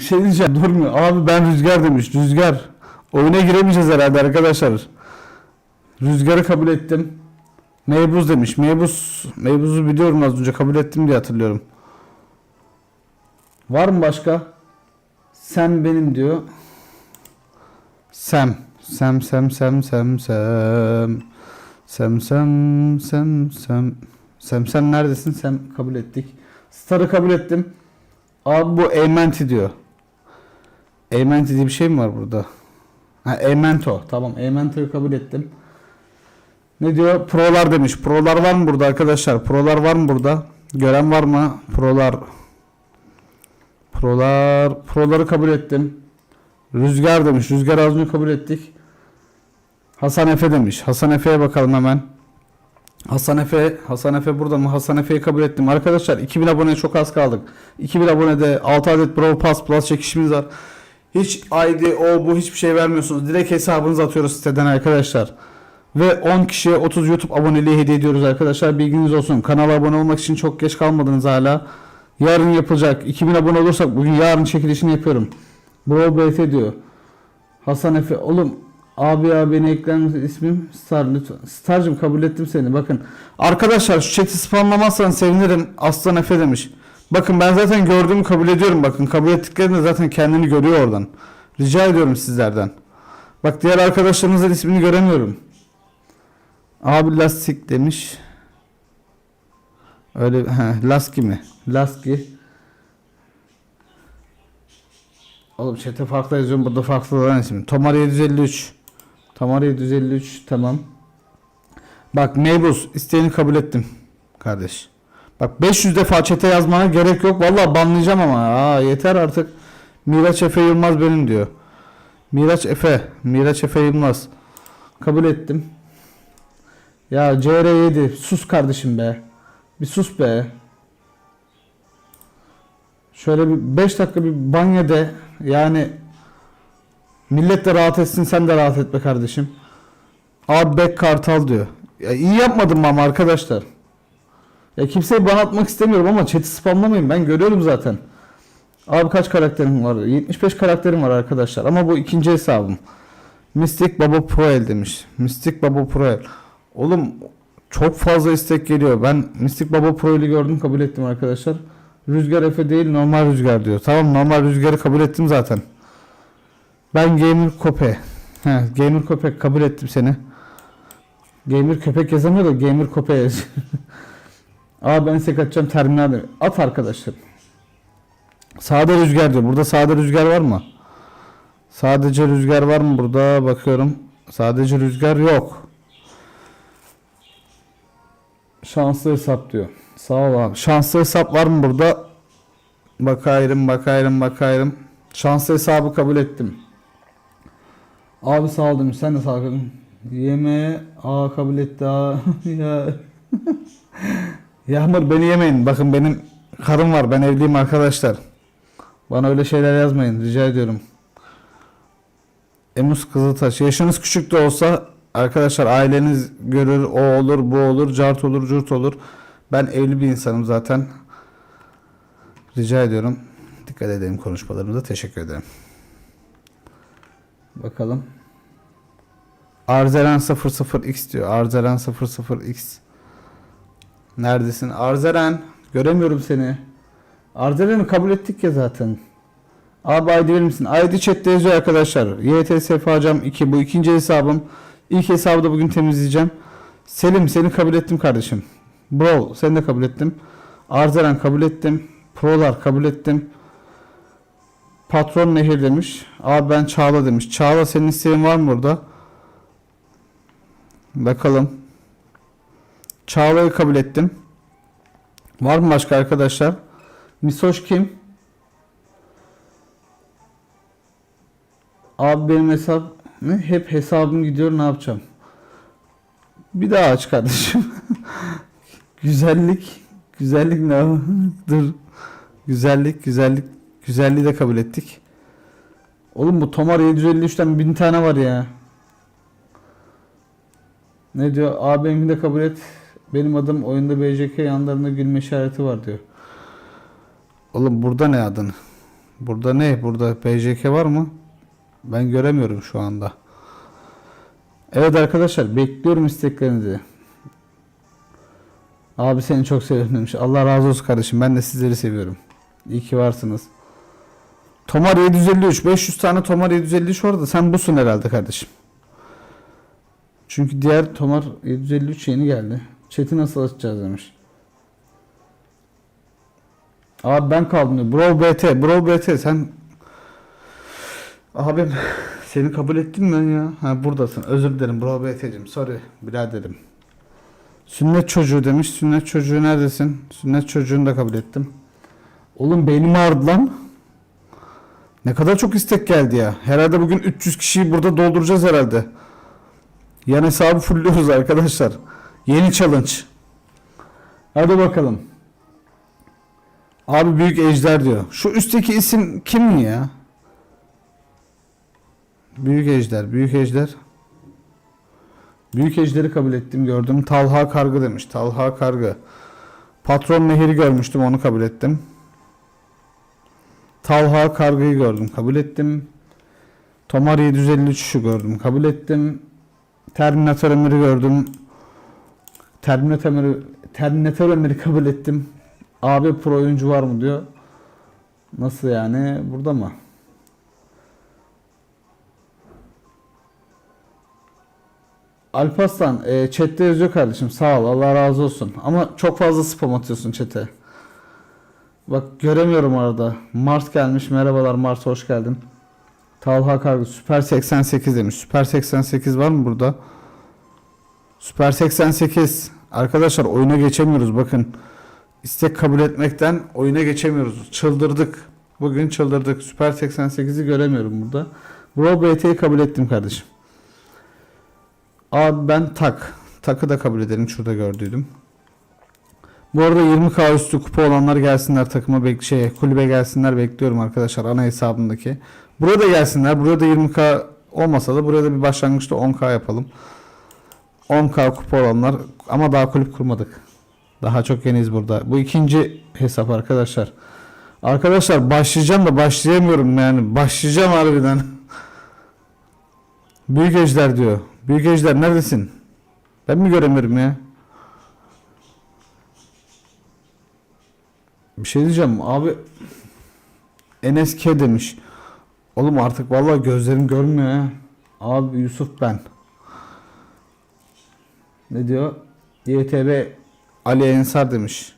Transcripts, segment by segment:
Bir şey diyeceğim durmuyor. Abi ben Rüzgar demiş. Rüzgar. Oyuna giremeyeceğiz herhalde arkadaşlar. Rüzgar'ı kabul ettim. Meybuz demiş. Meybuz, Meybuz'u biliyorum az önce kabul ettim diye hatırlıyorum. Var mı başka? Sen benim diyor. Sem. Sem sem sem sem sem. Sem sem sem sem. Sem sem neredesin? Sem kabul ettik. Star'ı kabul ettim. Abi bu Eymenti diyor. Eymenti diye bir şey mi var burada? Ha Eymento. Tamam Eymento'yu kabul ettim. Ne diyor? Prolar demiş. Prolar var mı burada arkadaşlar? Prolar var mı burada? Gören var mı? Prolar. Prolar. Proları kabul ettim. Rüzgar demiş. Rüzgar az kabul ettik. Hasan Efe demiş. Hasan Efe'ye bakalım hemen. Hasan Efe, Hasan Efe burada mı? Hasan Efe'yi kabul ettim. Arkadaşlar 2000 aboneye çok az kaldık. 2000 abonede 6 adet Brawl Pass Plus çekişimiz var. Hiç ID, o bu hiçbir şey vermiyorsunuz. Direkt hesabınızı atıyoruz siteden arkadaşlar. Ve 10 kişiye 30 YouTube aboneliği hediye ediyoruz arkadaşlar. Bilginiz olsun. Kanala abone olmak için çok geç kalmadınız hala. Yarın yapılacak. 2000 abone olursak bugün yarın çekilişini yapıyorum. Brawl BT diyor. Hasan Efe. Oğlum abi ya beni eklenmesi ismim Star lütfen. Star'cım kabul ettim seni. Bakın. Arkadaşlar şu chat'i spamlamazsan sevinirim. Aslan Efe demiş. Bakın ben zaten gördüğümü kabul ediyorum. Bakın kabul ettiklerinde zaten kendini görüyor oradan. Rica ediyorum sizlerden. Bak diğer arkadaşlarımızın ismini göremiyorum. Abi lastik demiş. Öyle he, Laski mi? Laski. Oğlum chat'e farklı yazıyorum burada farklı olan isim. Tomar 753. Tomar 753 tamam. Bak Meybuz isteğini kabul ettim kardeş. Bak 500 defa chat'e yazmana gerek yok. Vallahi banlayacağım ama. Aa yeter artık. Miraç Efe Yılmaz benim diyor. Miraç Efe. Miraç Efe Yılmaz. Kabul ettim. Ya CR7 sus kardeşim be. Bir sus be. Şöyle bir 5 dakika bir banyo de. Yani millet de rahat etsin sen de rahat et be kardeşim. Abi Bek Kartal diyor. Ya iyi yapmadım ama arkadaşlar. Ya kimseyi ban atmak istemiyorum ama chat'i spamlamayın. Ben görüyorum zaten. Abi kaç karakterim var? 75 karakterim var arkadaşlar. Ama bu ikinci hesabım. Mystic Baba Proel demiş. Mystic Baba Proel. Oğlum çok fazla istek geliyor. Ben Mystic Baba Proel'i gördüm kabul ettim arkadaşlar. Rüzgar Efe değil normal rüzgar diyor. Tamam normal rüzgarı kabul ettim zaten. Ben Gamer Kope. He, Gamer Köpek kabul ettim seni. Gamer Köpek yazamıyor da Gamer Kope yazıyor. Aa ben istek atacağım terminal. At arkadaşlar. Sağda rüzgar diyor. Burada sağda rüzgar var mı? Sadece rüzgar var mı burada? Bakıyorum. Sadece rüzgar yok. Şanslı hesap diyor. Sağ ol abi. Şanslı hesap var mı burada? Bakayım, bakayım, bakayım. Şanslı hesabı kabul ettim. Abi sağ ol demiş. Sen de sağ ol. Yemeğe aa kabul etti aa. ya. Yağmur beni yemeyin. Bakın benim karım var. Ben evliyim arkadaşlar. Bana öyle şeyler yazmayın. Rica ediyorum. Emus Kızıltaş. Yaşınız küçük de olsa arkadaşlar aileniz görür. O olur, bu olur, cart olur, curt olur. Ben evli bir insanım zaten. Rica ediyorum. Dikkat edelim konuşmalarımıza. Teşekkür ederim. Bakalım. Arzeren 00x diyor. Arzeren 00x. Neredesin? Arzeren. Göremiyorum seni. Arzeren'i kabul ettik ya zaten. Abi ID verir misin? ID chatte yazıyor arkadaşlar. YTSF hocam 2 bu ikinci hesabım. İlk hesabı da bugün temizleyeceğim. Selim seni kabul ettim kardeşim. Bro seni de kabul ettim. Arzeren kabul ettim. Prolar kabul ettim. Patron Nehir demiş. Abi ben Çağla demiş. Çağla senin isteğin var mı burada? Bakalım. Çağla'yı kabul ettim. Var mı başka arkadaşlar? Misoş kim? Abi benim hesap ne? Hep hesabım gidiyor ne yapacağım? Bir daha aç kardeşim. güzellik. Güzellik ne? Dur. Güzellik, güzellik. Güzelliği de kabul ettik. Oğlum bu Tomar 753'ten bin tane var ya. Ne diyor? Abi benimkini de kabul et. Benim adım oyunda BJK yanlarında gülme işareti var diyor. Oğlum burada ne adın? Burada ne? Burada PJK var mı? Ben göremiyorum şu anda. Evet arkadaşlar bekliyorum isteklerinizi. Abi seni çok seviyorum demiş. Allah razı olsun kardeşim. Ben de sizleri seviyorum. İyi ki varsınız. Tomar 753. 500 tane Tomar 753 var da sen busun herhalde kardeşim. Çünkü diğer Tomar 753 yeni geldi. Chat'i nasıl açacağız demiş. Abi ben kaldım diyor. Bro BT. Bro BT sen Abim seni kabul ettim ben ya. Ha buradasın. Özür dilerim Bro BT'cim. Sorry biraderim. Sünnet çocuğu demiş. Sünnet çocuğu neredesin? Sünnet çocuğunu da kabul ettim. Oğlum beynim ağrıdı lan. Ne kadar çok istek geldi ya. Herhalde bugün 300 kişiyi burada dolduracağız herhalde. Yan hesabı fullüyoruz arkadaşlar. Yeni challenge. Hadi bakalım. Abi büyük ejder diyor. Şu üstteki isim kim ya? Büyük ejder, büyük ejder. Büyük ejderi kabul ettim gördüm. Talha Kargı demiş. Talha Kargı. Patron Mehir'i görmüştüm onu kabul ettim. Talha Kargı'yı gördüm kabul ettim. Tomar 753'ü gördüm kabul ettim. Terminator Ömer'i gördüm. Terminator Ömer'i Terminator Ömer'i kabul ettim. Abi pro oyuncu var mı diyor. Nasıl yani? Burada mı? Alparslan, e, chatte yazıyor kardeşim. Sağ ol, Allah razı olsun. Ama çok fazla spam atıyorsun chat'e. Bak göremiyorum arada. Mars gelmiş. Merhabalar Mars, hoş geldin. Talha Kargı, Süper 88 demiş. Süper 88 var mı burada? Süper 88. Arkadaşlar oyuna geçemiyoruz bakın. İstek kabul etmekten oyuna geçemiyoruz. Çıldırdık. Bugün çıldırdık. Süper 88'i göremiyorum burada. Bro BT'yi kabul ettim kardeşim. Abi ben tak. Takı da kabul edelim. Şurada gördüydüm. Bu arada 20k üstü kupa olanlar gelsinler takıma bek şey kulübe gelsinler bekliyorum arkadaşlar ana hesabımdaki. Burada gelsinler. Burada 20k olmasa da burada bir başlangıçta 10k yapalım. 10k kupa olanlar ama daha kulüp kurmadık. Daha çok yeniyiz burada. Bu ikinci hesap arkadaşlar. Arkadaşlar başlayacağım da başlayamıyorum yani. Başlayacağım harbiden. Büyük Ejder diyor. Büyük Ejder neredesin? Ben mi göremiyorum ya? Bir şey diyeceğim abi. NSK demiş. Oğlum artık vallahi gözlerim görmüyor ya. Abi Yusuf ben. Ne diyor? YTB Ali Ensar demiş.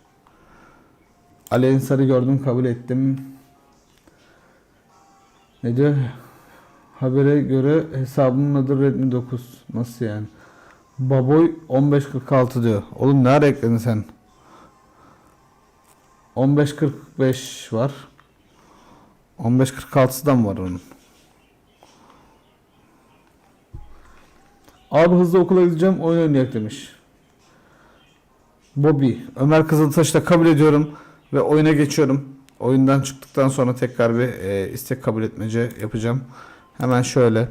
Ali Ensar'ı gördüm kabul ettim. Ne diyor? Habere göre hesabımın adı Redmi 9. Nasıl yani? Baboy 1546 diyor. Oğlum ne ara ekledin sen? 1545 var. 1546'sı da mı var onun? Abi hızlı okula gideceğim oyun oynayak demiş. Bobby. Ömer Kızıltaş'ı da kabul ediyorum ve oyuna geçiyorum. Oyundan çıktıktan sonra tekrar bir e, istek kabul etmece yapacağım. Hemen şöyle.